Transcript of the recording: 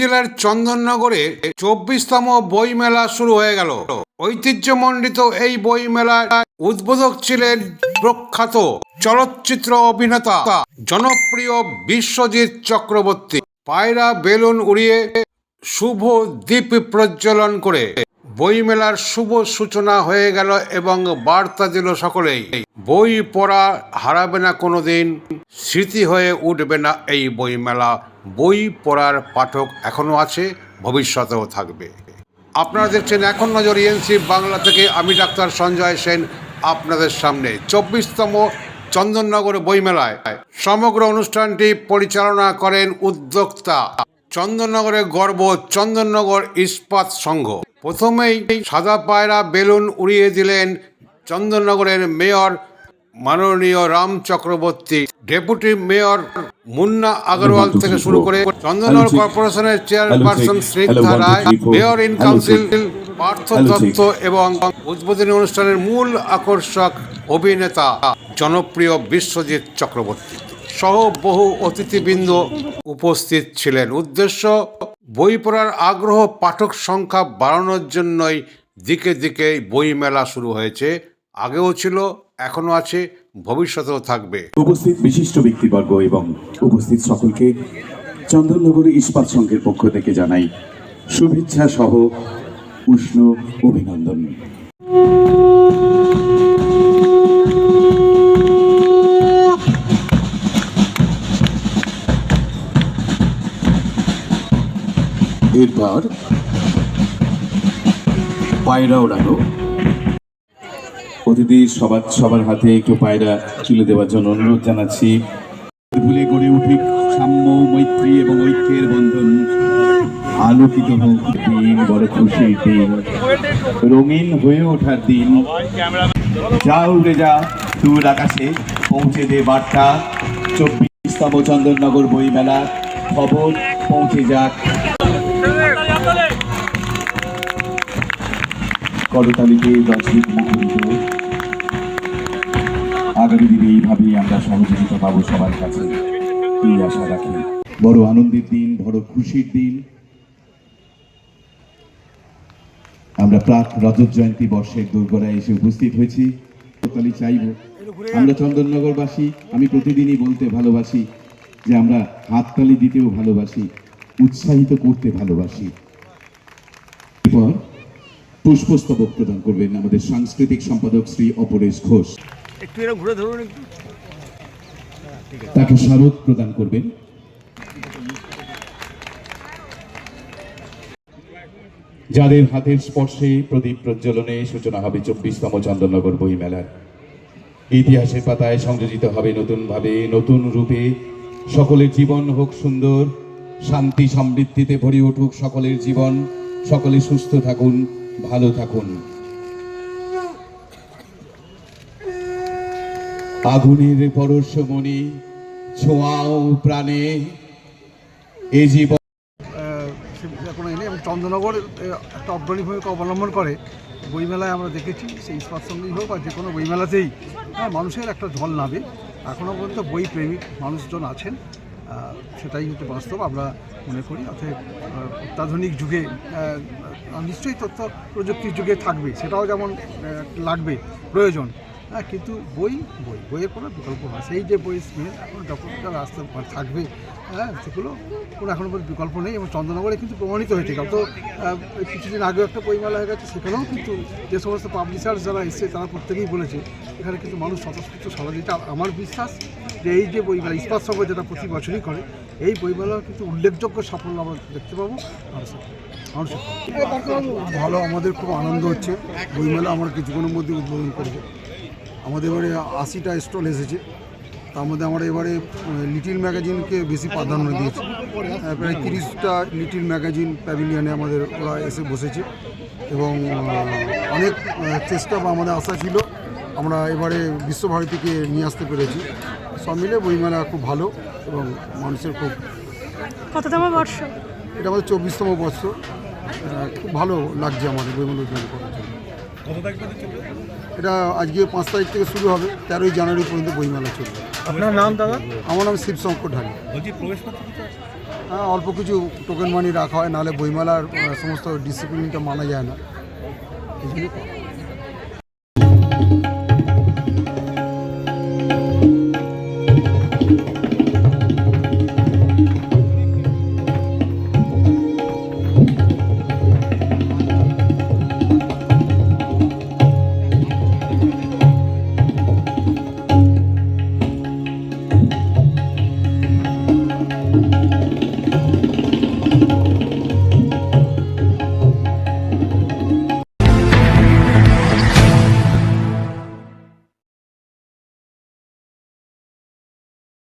জেলার চন্দননগরে চব্বিশতম বই মেলা শুরু হয়ে গেল। ঐতিহ্যমণ্ডিত এই বই মেলার উদ্বোধক ছিলেন প্রখ্যাত চলচ্চিত্র অভিনেতা, জনপ্রিয় বিশ্বজিৎ চক্রবর্তী। পায়রা বেলুন উড়িয়ে শুভ দ্বীপ প্রজ্বলন করে বইমেলার শুভ সূচনা হয়ে গেল এবং বার্তা দিল সকলেই, বই পড়া হারাবে না কোনোদিন, স্মৃতি হয়ে উঠবে না এই বইমেলা। বই পড়ার পাঠক এখনও আছে, ভবিষ্যতেও থাকবে। আপনারা দেখছেন এখন নজর ইএনসি বাংলা থেকে, আমি ডাক্তার সঞ্জয় সেন আপনাদের সামনে। চব্বিশতম চন্দননগর বইমেলায় সমগ্র অনুষ্ঠানটি পরিচালনা করেন উদ্যোক্তা চন্দননগরের গর্ব চন্দননগর ইস্পাত সংঘ। প্রথমেই সাদা পায়রা বেলুন উড়িয়ে দিলেন চন্দননগরের মেয়র মাননীয় রাম চক্রবর্তী ডেপুটি মেয়র মুন্না আগরওয়াল থেকে শুরু করে চন্দননগর কর্পোরেশনের chairperson Snigdha Roy mayor in council Partha Dutta এবং উদ্বোধনী অনুষ্ঠানের মূল আকর্ষক অভিনেতা জনপ্রিয় বিশ্বজিৎ চক্রবর্তী। সহ বহু অতিথিবৃন্দ উপস্থিত ছিলেন। উদ্দেশ্য বই পড়ার আগ্রহ পাঠক সংখ্যা বাড়ানোর জন্যই দিকে দিকে বই মেলা শুরু হয়েছে। আগেও ছিল, এখনও আছে, ভবিষ্যতেও থাকবে। উপস্থিত বিশিষ্ট ব্যক্তিবর্গ এবং উপস্থিত সকলকে চন্দননগরী ইস্পাত সংঘের পক্ষ থেকে জানাই শুভেচ্ছা সহ উষ্ণ অভিনন্দন। এরপর পায়রা ওড়ানো অতিথি সবার সবার হাতে একটু পায়রা তুলে দেওয়ার জন্য অনুরোধ জানাচ্ছি। ভুলে গড়ে উঠুক সাম্য, মৈত্রী এবং ঐক্যের বন্ধন। আলোকিত দিন, বড় খুশির দিন। রঙিন হয়ে ওঠার দিন। যা উড়ে যা, দূর আকাশে পৌঁছে দে বার্তা। চব্বিশতম চন্দননগর বইমেলা, খবর পৌঁছে যাক। করতালিতে দর্শক মুখরিত আগামী দিনে এইভাবেই আমরা সহযোগিতা পাবো সবার কাছে, এই আশা রাখি। বড় আনন্দের দিন, বড় খুশির দিন। আমরা প্রাক রজত জয়ন্তী বর্ষের এসে উপস্থিত হয়েছি। চাইব, আমরা চন্দননগরবাসী, আমি প্রতিদিনই বলতে ভালোবাসি যে আমরা দিতেও ভালোবাসি, উৎসাহিত করতে ভালোবাসি। এরপর পুষ্পস্তবক প্রদান করবেন আমাদের সাংস্কৃতিক সম্পাদক শ্রী অপরেশ ঘোষ। একটু এরকম ঘুরে ধরুন তাকে স্মারক প্রদান করবেন। যাদের হাতের স্পর্শে প্রদীপ প্রজ্বলনে সূচনা হবে চব্বিশতম চন্দননগর বই মেলার ইতিহাসের পাতায় সংযোজিত হবে নতুনভাবে নতুন রূপে সকলের জীবন হোক সুন্দর, শান্তি সমৃদ্ধিতে ভরে উঠুক সকলের জীবন, সকলে সুস্থ থাকুন, ভালো থাকুন। আগুনের পরশমণি ছোঁয়াও প্রাণে। এ জীবন এবং চন্দ্রনগর একটা অগ্রণী ভূমিকা অবলম্বন করে। বইমেলায় আমরা দেখেছি সেই ইস্পাত হোক বা যে কোনো বইমেলাতেই হ্যাঁ মানুষের একটা ঝল নাবে এখনও পর্যন্ত বই প্রেমিক মানুষজন আছেন সেটাই হচ্ছে বাস্তব। আমরা মনে করি অর্থাৎ অত্যাধুনিক যুগে নিশ্চয়ই তথ্য প্রযুক্তির যুগে থাকবে, সেটাও যেমন লাগবে, প্রয়োজন। হ্যাঁ কিন্তু বই বই, বইয়ের কোনো বিকল্প হয় সেই যে বই স্মেল এখন যখন রাস্তা থাকবে হ্যাঁ সেগুলো কোনো এখনও পর্যন্ত বিকল্প নেই এবং চন্দ্রনগরে কিন্তু প্রমাণিত হয়েছে। গত কিছুদিন আগেও একটা বইমেলা হয়ে গেছে, সেখানেও কিন্তু যে সমস্ত পাবলিশার্স যারা এসছে, তারা প্রত্যেকেই বলেছে, এখানে কিন্তু মানুষ স্বতঃস্ফূর্ত সাড়া দিতে আমার বিশ্বাস যে এই যে বইমেলা, ইস্পাত সংঘ যেটা প্রতি বছরই করে, এই বইমেলাও কিন্তু উল্লেখযোগ্য সাফল্য আমরা দেখতে পাবো। ভালো, আমাদের খুব আনন্দ হচ্ছে। বইমেলা আমরা কিছুক্ষণের মধ্যে উদ্বোধন করব। আমাদের এবারে আশিটা স্টল এসেছে। তার মধ্যে আমরা এবারে লিটিল ম্যাগাজিনকে বেশি প্রাধান্য দিয়েছি। প্রায় তিরিশটা লিটিল ম্যাগাজিন প্যাভিলিয়নে আমাদের ওরা এসে বসেছে। এবং অনেক চেষ্টা বা আমাদের আশা ছিল আমরা এবারে বিশ্বভারতীকে নিয়ে আসতে পেরেছি। সব মিলে বইমেলা খুব ভালো এবং মানুষের খুব কততম বর্ষ? এটা আমাদের চব্বিশতম বর্ষ। খুব ভালো লাগছে আমাদের বইমেলা উদ্বোধন করার জন্য। এটা আজকে পাঁচ তারিখ থেকে শুরু হবে তেরোই জানুয়ারি পর্যন্ত বইমেলা চলবে। আপনার নাম দাদা? আমার নাম শিবশঙ্কর ঢালি। হ্যাঁ অল্প কিছু টোকেন মানি রাখা হয় নাহলে বইমেলার সমস্ত ডিসিপ্লিনটা মানা যায় না। এই জন্য